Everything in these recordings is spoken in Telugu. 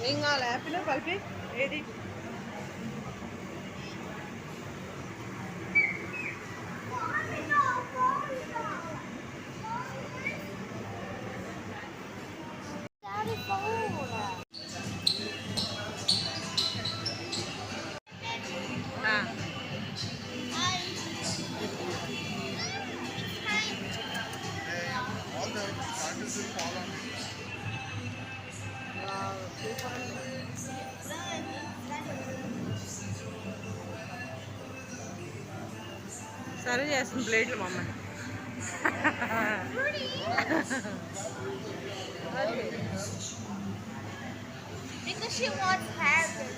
നിങ്ങൾ ആപ്പിനെ പറ്റി എഡിറ്റ് సర్వ్ చేస్తుంది ప్లేట్లు మా అమ్మ Because she wants heaven.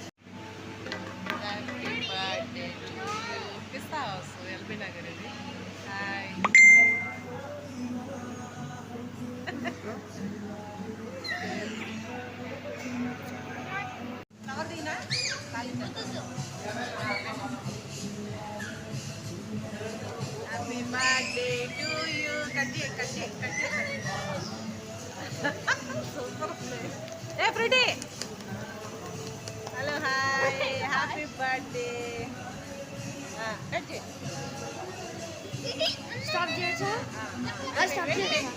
Happy birthday పిస్తా వస్తుంది ఎల్బీ నగర్ ఇది ఏ Freddie hello hi happy birthday cut చేయి Stop చేయొచ్చా ఆ, stop వెయిట్, చేయొచ్చా?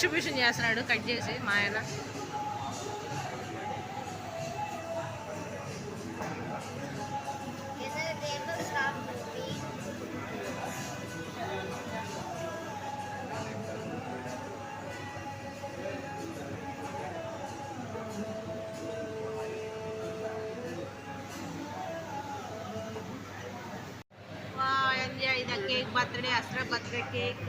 డిస్ట్రిబ్యూషన్ చేస్తున్నాడు కట్ చేసి మా ఆయన. Is cake birthday Asra birthday cake.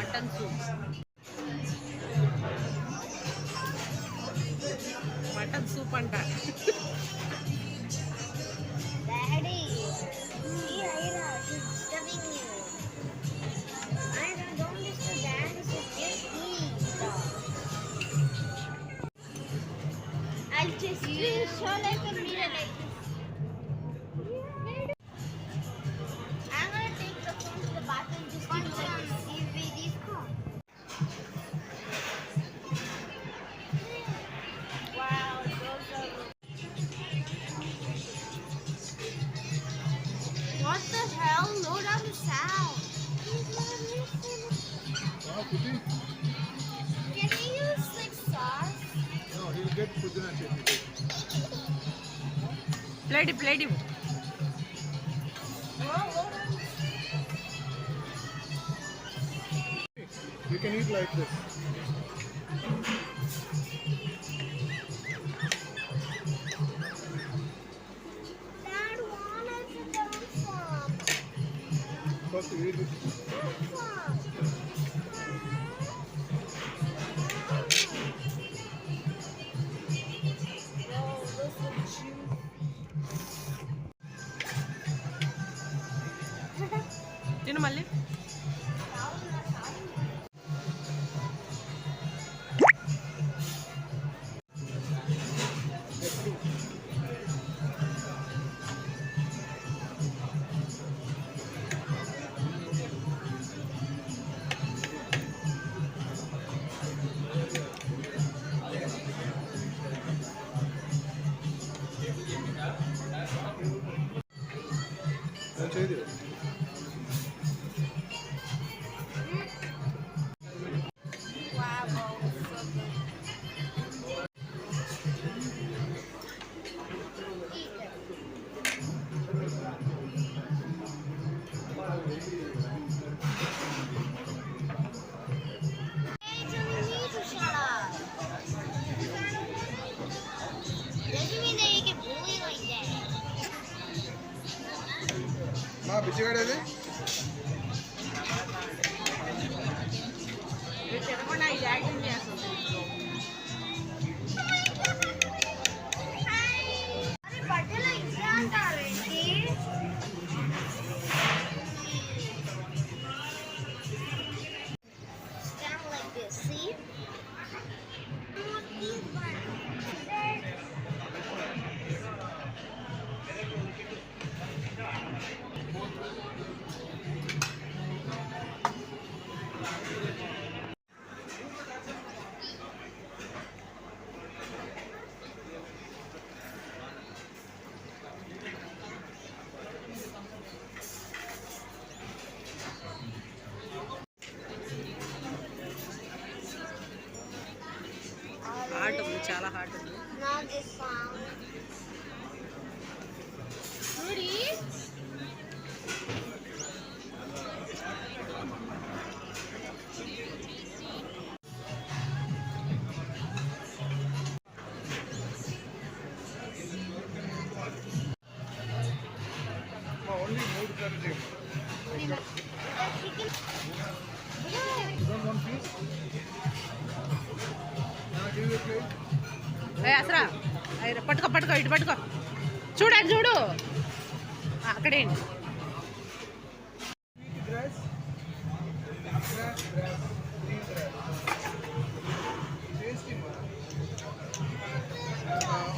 Mutton soup mutton soup అంట. You can eat like this. Dad to farm. First, eat it. Farm. తిను మళ్ళీ Thank you. pichigarete. Yo quiero con la idea que me. ఇటు పట్టుకో చూడు అది చూడు అక్కడేంటి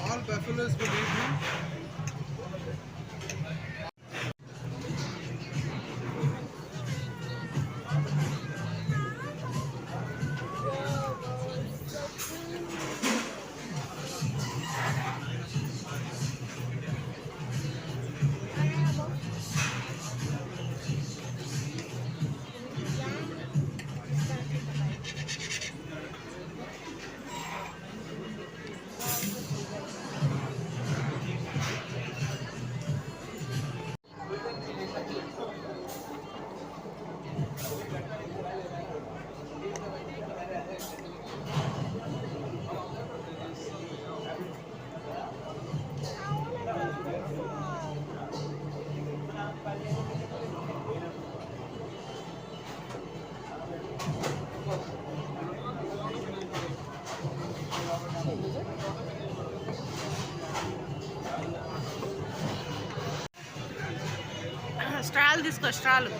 All buffaloes believe me. స్ట్రాలు తీసుకో స్ట్రాలు.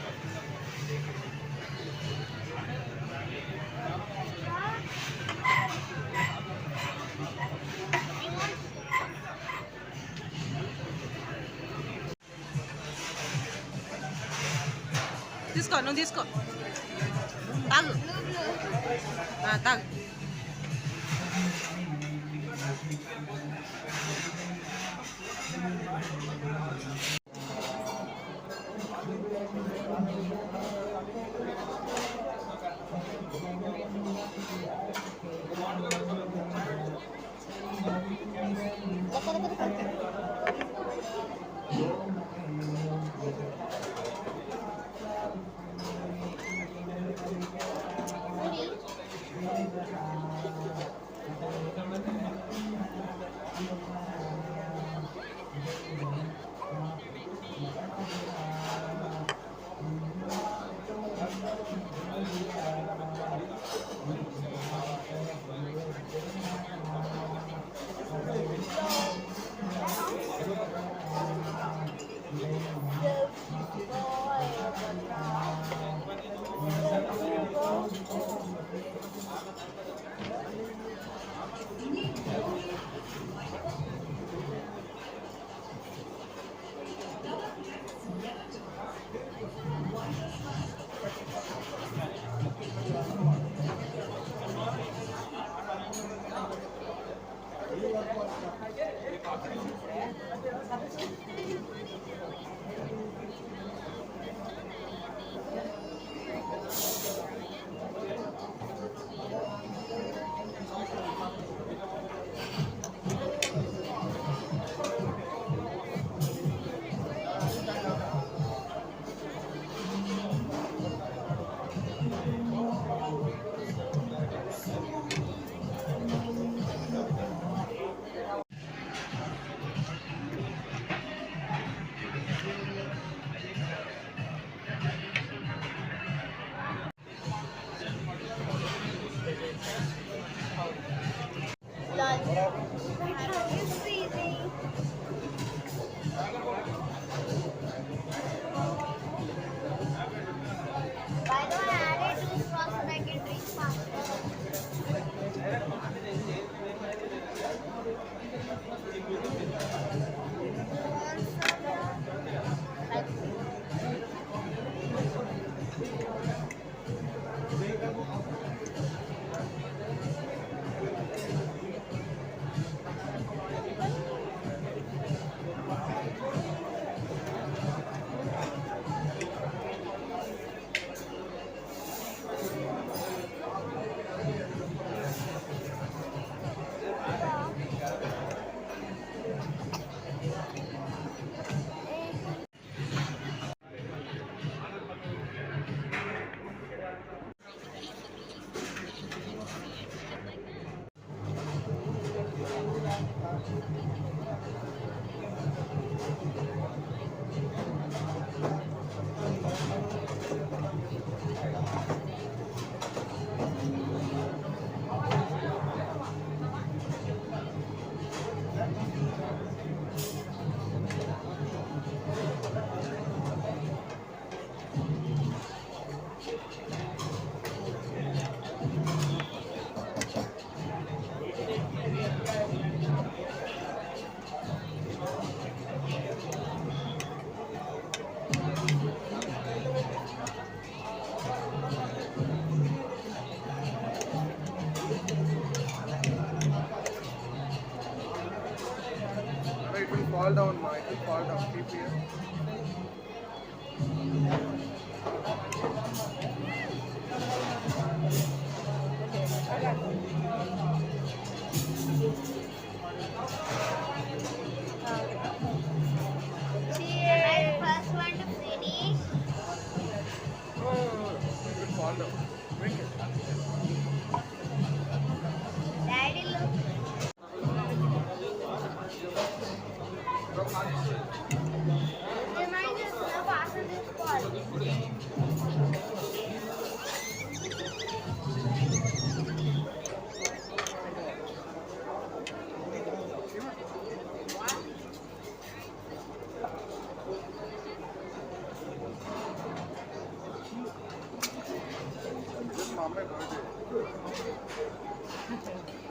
తీసుకో నువ్వు తీసుకో. తాగు. తాగు. Kalau kita fall down now. Fall down. Keep here. Thank you.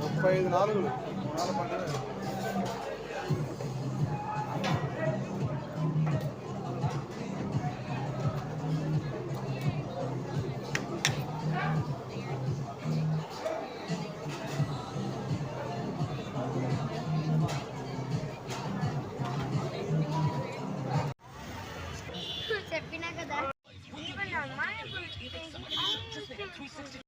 ముప్పై ఐదు నాలుగు.